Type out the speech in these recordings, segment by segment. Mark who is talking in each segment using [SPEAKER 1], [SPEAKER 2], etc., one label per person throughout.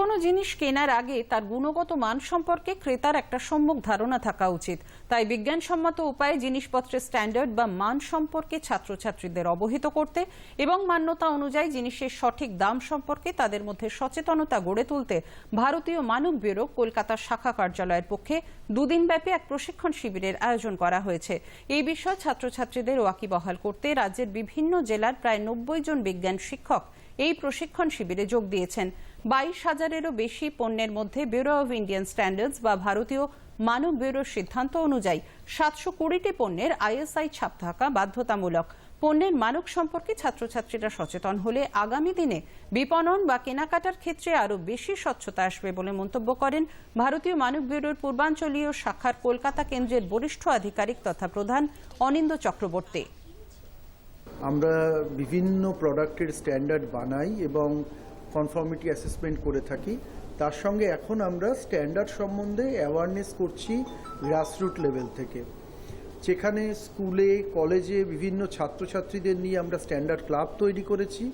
[SPEAKER 1] কোনো জিনিস কেনার আগে তার গুণগত মান সম্পর্কে ক্রেতার একটা সম্যক ধারণা থাকা উচিত। তাই বিজ্ঞানসম্মত উপায়ে জিনিসপত্রের স্ট্যান্ডার্ড বা মান সম্পর্কে ছাত্রছাত্রীদের অবহিত করতে এবং মান্যতা অনুযায়ী জিনিসের সঠিক দাম সম্পর্কে তাদের মধ্যে সচেতনতা গড়ে তুলতে ভারতীয় মানব ব্যুরো কলকাতার শাখা কার্যালয়ের পক্ষে দুদিনব্যাপী এক প্রশিক্ষণ শিবিরের আয়োজন করা হয়েছে। এই বিষয়ে ছাত্রছাত্রীদের ওয়াকিবহাল করতে রাজ্যের বিভিন্ন জেলার প্রায় নব্বই জন বিজ্ঞান শিক্ষক এই প্রশিক্ষণ শিবিরে যোগ দিয়েছেন। বাইশ হাজারেরও বেশি পণ্যের মধ্যে ব্যুরো অব ইন্ডিয়ান স্ট্যান্ডার্ডস বা ভারতীয় মানক ব্যুরোর সিদ্ধান্ত অনুযায়ী সাতশো কুড়িটি পণ্যের আইএসআই ছাপ থাকা বাধ্যতামূলক। পণ্যের মানক সম্পর্কে ছাত্রছাত্রীরা সচেতন হলে আগামী দিনে বিপণন বা কেনাকাটার ক্ষেত্রে আরও বেশি স্বচ্ছতা আসবে বলে মন্তব্য করেন ভারতীয় মানক ব্যুরোর পূর্বাঞ্চলীয় শাখার কলকাতা কেন্দ্রের বরিষ্ঠ আধিকারিক তথা প্রধান অনিন্দ চক্রবর্তী।
[SPEAKER 2] আমরা বিভিন্ন প্রোডাক্টের স্ট্যান্ডার্ড বানাই এবং কনফর্মিটি অ্যাসেসমেন্ট করে থাকি। তার সঙ্গে এখন আমরা স্ট্যান্ডার্ড সম্বন্ধে অ্যাওয়ারনেস করছি গ্রাসরুট লেভেল থেকে। যেখানে স্কুলে, কলেজে বিভিন্ন ছাত্রছাত্রীদের নিয়ে আমরা স্ট্যান্ডার্ড ক্লাব তৈরি করেছি।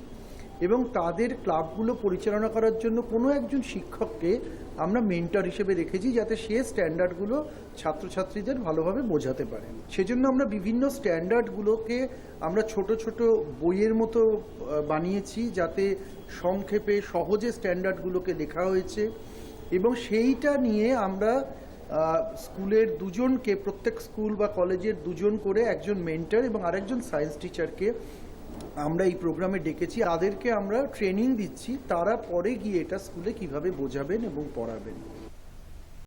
[SPEAKER 2] এবং তাদের ক্লাবগুলো পরিচালনা করার জন্য কোনো একজন শিক্ষককে আমরা মেন্টর হিসেবে রেখেছি যাতে সে স্ট্যান্ডার্ডগুলো ছাত্রছাত্রীদের ভালোভাবে বোঝাতে পারেন সেজন্য আমরা বিভিন্ন স্ট্যান্ডার্ডগুলোকে আমরা ছোট ছোট বইয়ের মতো বানিয়েছি যাতে সংক্ষেপে সহজে স্ট্যান্ডার্ডগুলোকে লেখা হয়েছে এবং সেইটা নিয়ে আমরা স্কুলের দুজনকে, প্রত্যেক স্কুল বা কলেজের দুজন করে একজন মেন্টর এবং আরেকজন সায়েন্স টিচারকে আমরা এই প্রোগ্রামে ডেকেছি, তাদেরকে আমরা ট্রেনিং দিচ্ছি, তারা পরে গিয়ে এটা স্কুলে কীভাবে বোঝাবেন এবং পড়াবেন।